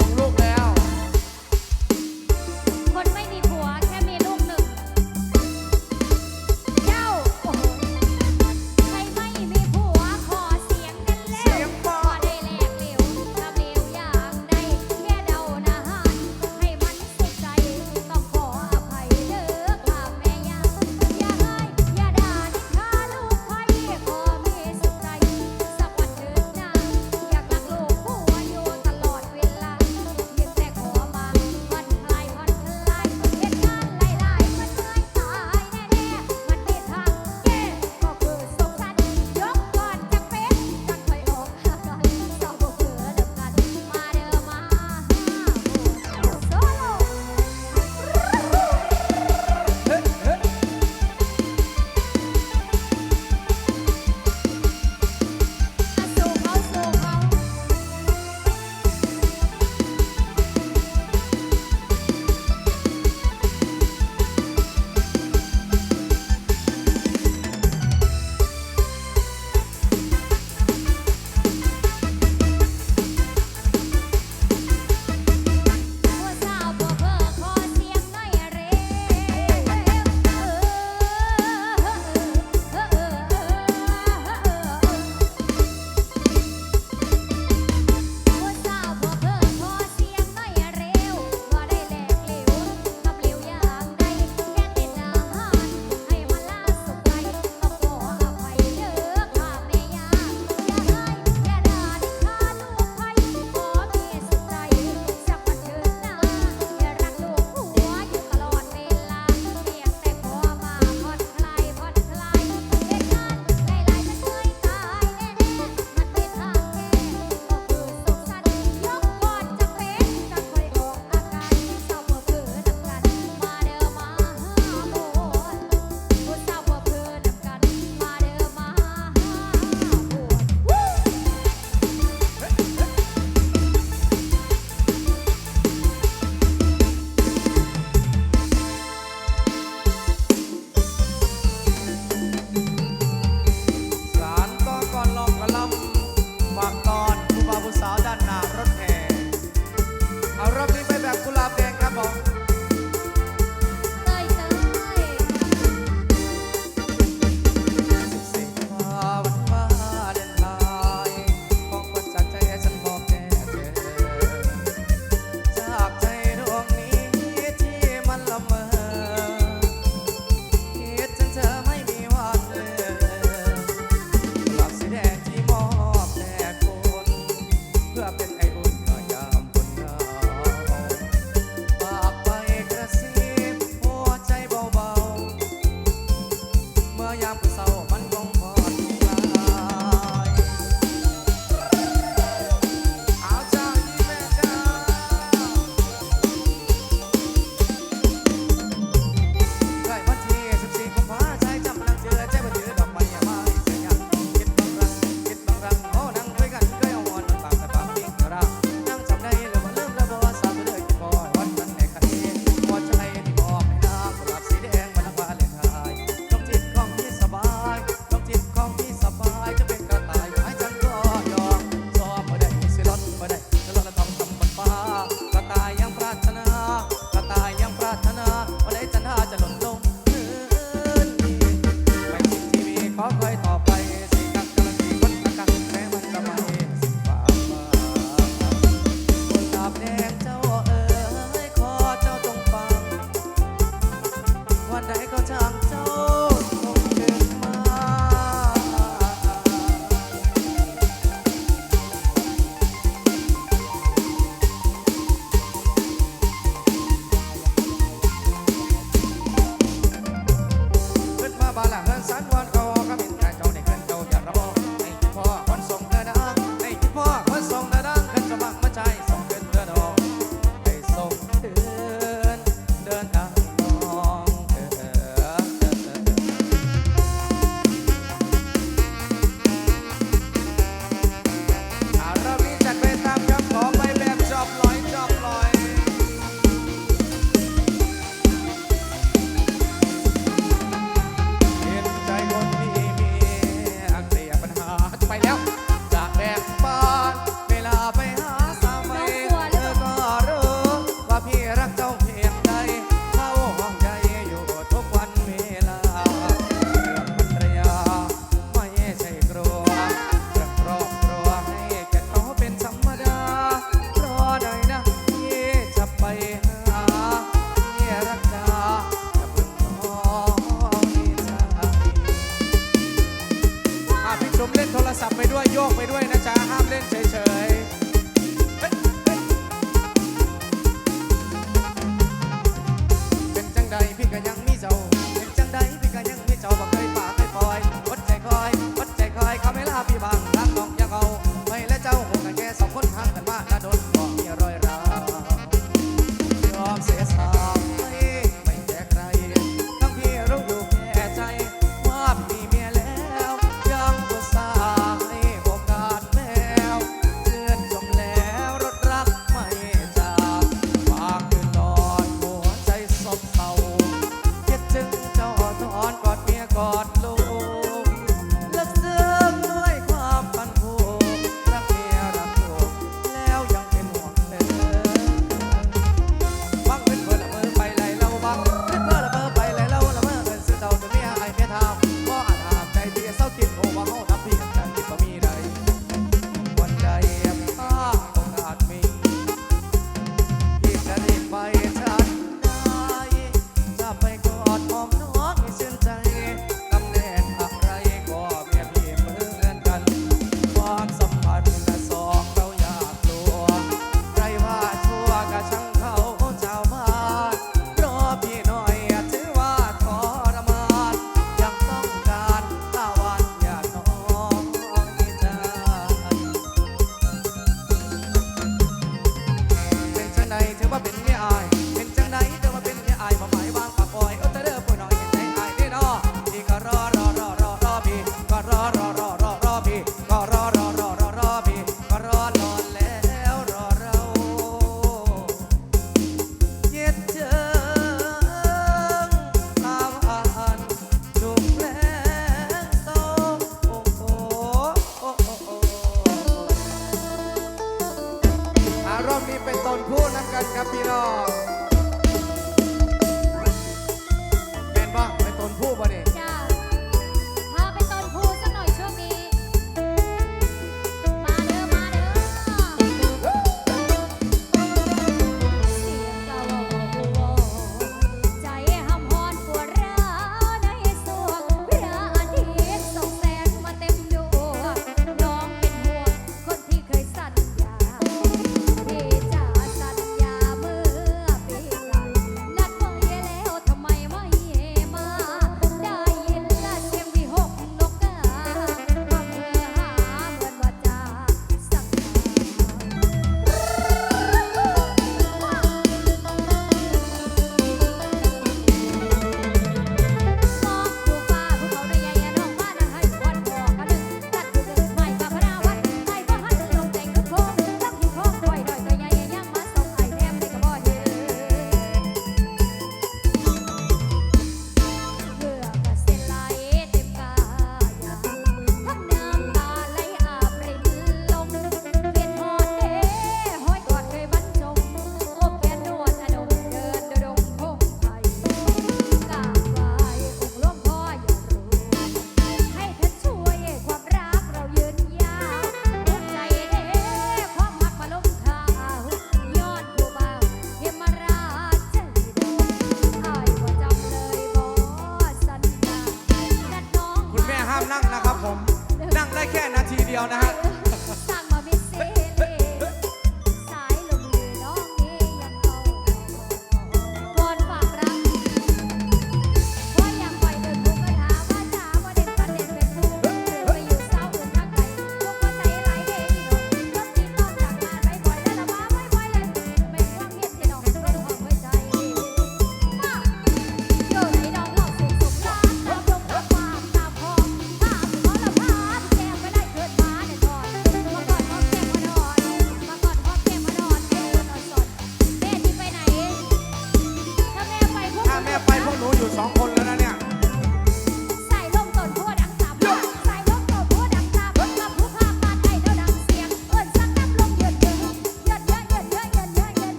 song. Roll. เจ้าเหตุใดเข้าห้องใจอยู่ทุกวันเวลาไม่ใช่กลัวรอรอให้แก่เเป็นธรรมดารอได้นะพี่จะไปหาพี่รักษาอย่ามเล่นโทรศัพท์ไปด้วยโยกไปด้วยนะจ๊ะห้ามเล่นเฉย ก็ยังมีเจ้าเป็นจังใดพี่ก็ยังมีเจ้าบ่เคยฝากเคยปล่อยอดใจคอยอดใจคอยเขาไม่ลาพี่บัง